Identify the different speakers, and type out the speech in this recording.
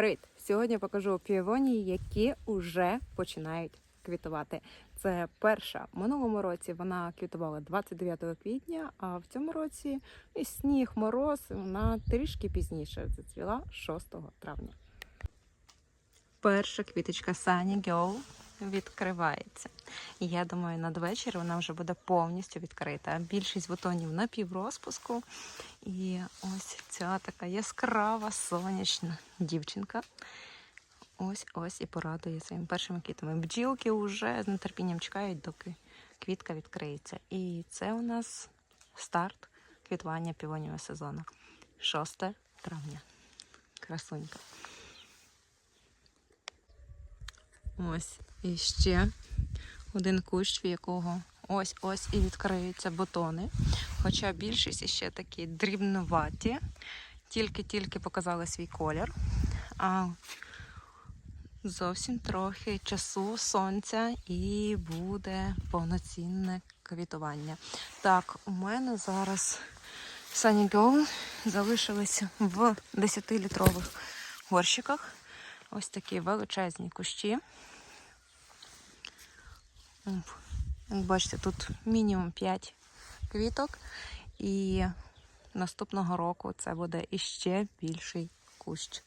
Speaker 1: Привіт! Сьогодні покажу півонії, які вже починають квітувати. Це перша. Минулому році вона квітувала 29 квітня, а в цьому році і сніг, мороз, вона трішки пізніше зацвіла 6 травня. Перша квіточка Sunny Girl відкривається. І я думаю, надвечір вона вже буде повністю відкрита. Більшість бутонів на піврозпуску. І ось ця така яскрава сонячна дівчинка. Ось ось і порадує своїми першими квітами. Бджілки вже з нетерпінням чекають, доки квітка відкриється. І це у нас старт квітування півонівого сезону. 6 травня. Красунька. Ось і ще один кущ, в якого ось ось і відкриються бутони. Хоча більшість ще такі дрібноваті, тільки-тільки показали свій колір. А зовсім трохи часу сонця і буде повноцінне квітування. Так, у мене зараз Sunny Girl залишилися в 10-літрових горщиках. Ось такі величезні кущі. Як бачите, тут мінімум 5 квіток, і наступного року це буде іще більший кущ.